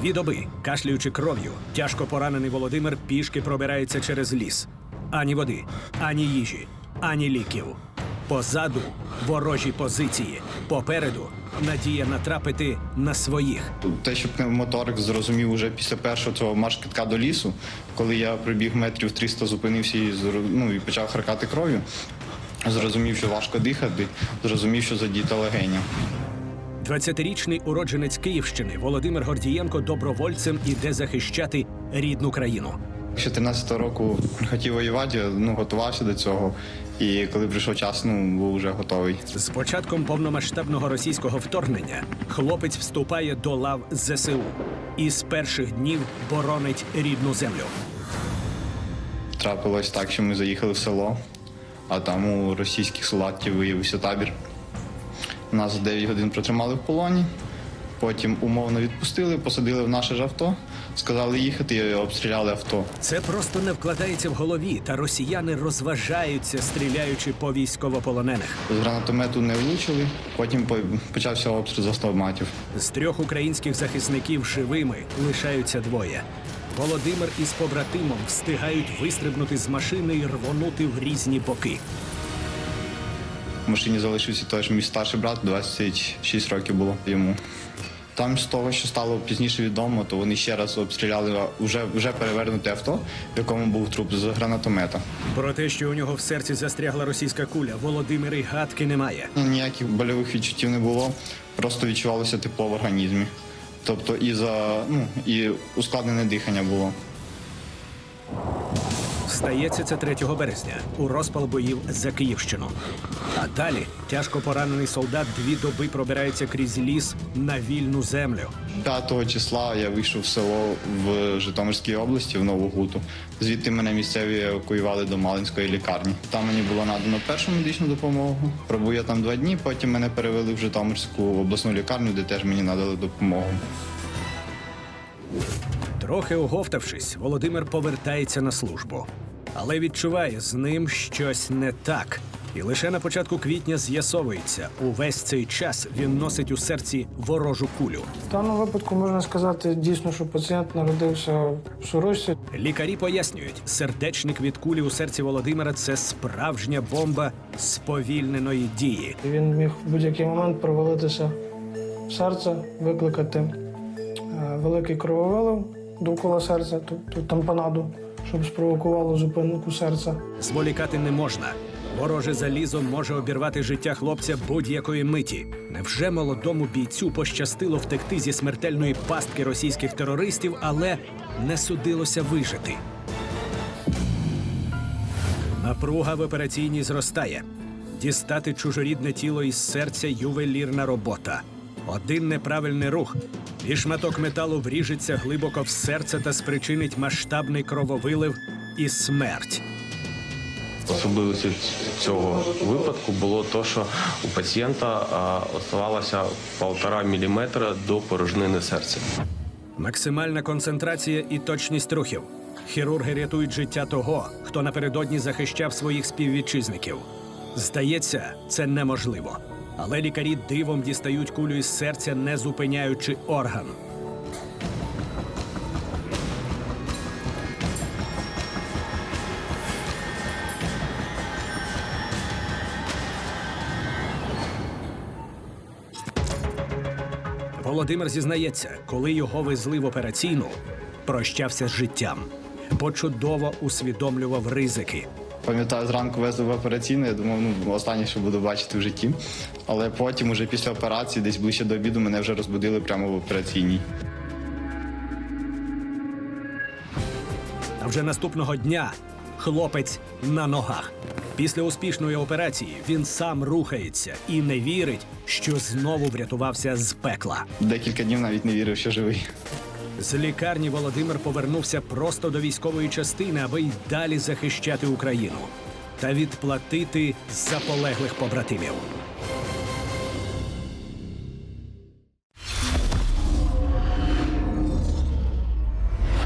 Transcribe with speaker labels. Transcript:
Speaker 1: Дві доби, кашлюючи кров'ю, тяжко поранений Володимир пішки пробирається через ліс. Ані води, ані їжі, ані ліків. Позаду ворожі позиції. Попереду надія натрапити на своїх.
Speaker 2: Те, що пневмоторик зрозумів уже після першого цього марш-китка до лісу, коли я прибіг метрів 300, зупинився і, ну, і почав харкати кров'ю, зрозумів, що важко дихати, зрозумів, що задіта легеня.
Speaker 1: 20-річний уродженець Київщини Володимир Гордієнко добровольцем іде захищати рідну країну.
Speaker 2: Ще 13 року хотів воювати, ну, готувався до цього. І коли прийшов час, ну, був вже готовий.
Speaker 1: З початком повномасштабного російського вторгнення хлопець вступає до лав ЗСУ і з перших днів боронить рідну землю.
Speaker 2: Трапилось так, що ми заїхали в село, а там у російських солдатів виявився табір. Нас 9 годин протримали в полоні, потім умовно відпустили, посадили в наше ж авто, сказали їхати і обстріляли авто.
Speaker 1: Це просто не вкладається в голові, та росіяни розважаються, стріляючи по військовополонених.
Speaker 2: З гранатомету не влучили, потім почався обстріл з автоматів.
Speaker 1: З трьох українських захисників живими лишаються двоє. Володимир із побратимом встигають вистрибнути з машини і рвонути в різні боки.
Speaker 2: В машині залишився теж мій старший брат, 26 років було йому. Там з того, що стало пізніше відомо, то вони ще раз обстріляли вже, вже перевернуте авто, в якому був труп з гранатомета.
Speaker 1: Про те, що у нього в серці застрягла російська куля, Володимир і гадки не має.
Speaker 2: Ну, Ніяких больових відчуттів не було, просто відчувалося тепло в організмі. Тобто і за ну і ускладнене дихання було.
Speaker 1: Стається це 3 березня у розпал боїв за Київщину. А далі тяжко поранений солдат дві доби пробирається крізь ліс на вільну землю.
Speaker 2: 5 числа я вийшов в село в Житомирській області в Нову Гуту. Звідти мене місцеві евакуювали до Малинської лікарні. Там мені було надано першу медичну допомогу. Пробув я там два дні. Потім мене перевели в Житомирську обласну лікарню, де теж мені надали допомогу.
Speaker 1: Трохи оговтавшись, Володимир повертається на службу, але відчуває з ним щось не так. І лише на початку квітня з'ясовується, увесь цей час він носить у серці ворожу кулю.
Speaker 3: В даному випадку можна сказати дійсно, що пацієнт народився в сорочці.
Speaker 1: Лікарі пояснюють, сердечник від кулі у серці Володимира це справжня бомба сповільненої дії.
Speaker 3: Він міг в будь-який момент провалитися в серце, викликати е, великий крововилив довкола серця, тобто тампонаду, щоб спровокувало зупинку серця.
Speaker 1: Зволікати не можна. Вороже залізо може обірвати життя хлопця будь-якої миті. Невже молодому бійцю пощастило втекти зі смертельної пастки російських терористів, але не судилося вижити? Напруга в операційній зростає. Дістати чужорідне тіло із серця ювелірна робота. Один неправильний рух, і шматок металу вріжеться глибоко в серце та спричинить масштабний крововилив і смерть.
Speaker 4: Особливістю цього випадку було те, що у пацієнта оставалося полтора міліметра до порожнини серця.
Speaker 1: Максимальна концентрація і точність рухів. Хірурги рятують життя того, хто напередодні захищав своїх співвітчизників. Здається, це неможливо. Але лікарі дивом дістають кулю із серця, не зупиняючи орган. Володимир зізнається, коли його везли в операційну, прощався з життям, бо чудово усвідомлював ризики.
Speaker 2: Пам'ятаю, зранку везли в операційну, я думав, ну останнє, що буду бачити в житті. Але потім, уже після операції, десь ближче до обіду, мене вже розбудили прямо в операційній.
Speaker 1: А вже наступного дня хлопець на ногах. Після успішної операції він сам рухається і не вірить, що знову врятувався з пекла.
Speaker 2: Декілька днів навіть не вірив, що живий.
Speaker 1: З лікарні Володимир повернувся просто до військової частини, аби й далі захищати Україну та відплатити за полеглих побратимів.